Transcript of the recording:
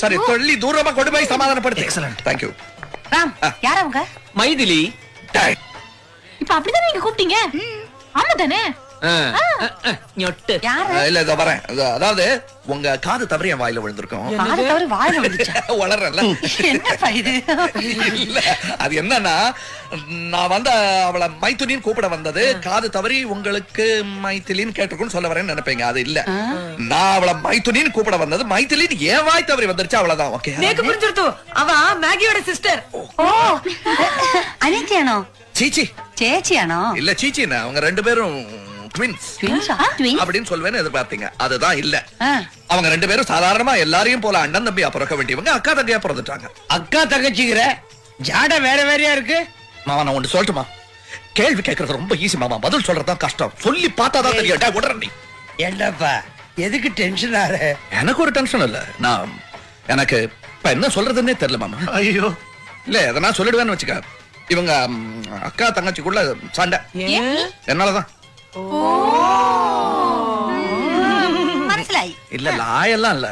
சரி தொள்ளி தூரமா கொண்டு போய் சமாதானப்படுத்து. Excellent. தேங்க்யூ ராம் யார் அவங்க? மைதிலி. இப்ப அப்படிதானே நீங்க கூப்பிட்டீங்க? ஆமா தானே ஆ, ஆ, ஆ, ñொட்டு யாரு இல்ல இதோ வரேன் இதோ, அதாவது உங்க காது தவறி என் வாயில விழுந்திருக்கும் காது தவறு வாயில வந்துச்சா வளர்றல என்னப்பா இது இல்ல அது என்னன்னா நான் வந்த அவளை மைத்துனின்னு கூப்பிட வந்தது காது தவறி உங்களுக்கு மைத்திலின்னு கேட்டிருக்குன்னு சொல்ல வரேன்னு நினைப்பீங்க அது இல்ல நான் அவளை மைத்துனின்னு கூப்பிட வந்தது மைத்திலின்னு ஏன் வாய் தவறி வந்துருச்சு அவ்வளவுதான் ஓகே நேக்கு புரிஞ்சிருத்து அவ மேகியோட சிஸ்டர் ஓ அனித்தியானோ சீச்சி ചേച്ചിയാണോ இல்ல சீச்சின்னு அவங்க ரெண்டு பேரும் அப்படின்னு சொல்வேன்னு எதிர்பார்த்தீங்க. அதுதான் இல்ல. அவங்க ரெண்டு பேரும் சாதாரணமா எல்லாரையும் போல அண்ணன் தம்பியா பிறக்க வேண்டியவங்க அக்கா தங்கையா பிறந்துட்டாங்க. அக்கா தங்கச்சிங்கிற? ஜாட வேற வேறையா இருக்கு? மாமா நான் ஒன்று சொல்லட்டுமா? கேள்வி கேட்கறது ரொம்ப ஈஸி மாமா. பதில் சொல்றதுதான் கஷ்டம். சொல்லி பார்த்தாதான் தெரியும். உடனே என்னப்பா? எதுக்கு டென்ஷன் ஆற? எனக்கு ஒரு டென்ஷன் இல்ல. நான் எனக்கு இப்ப என்ன சொல்றதுன்னே தெரியல மாமா. ஐயோ. இல்ல எதனா சொல்லிடுவேன்னு வச்சுக்க. இவங்க அக்கா தங்கச்சிக்குள்ள சண்டை. என்னாலதான். മനസ്സിലായി ഇല്ല ലായെല്ലാം അല്ല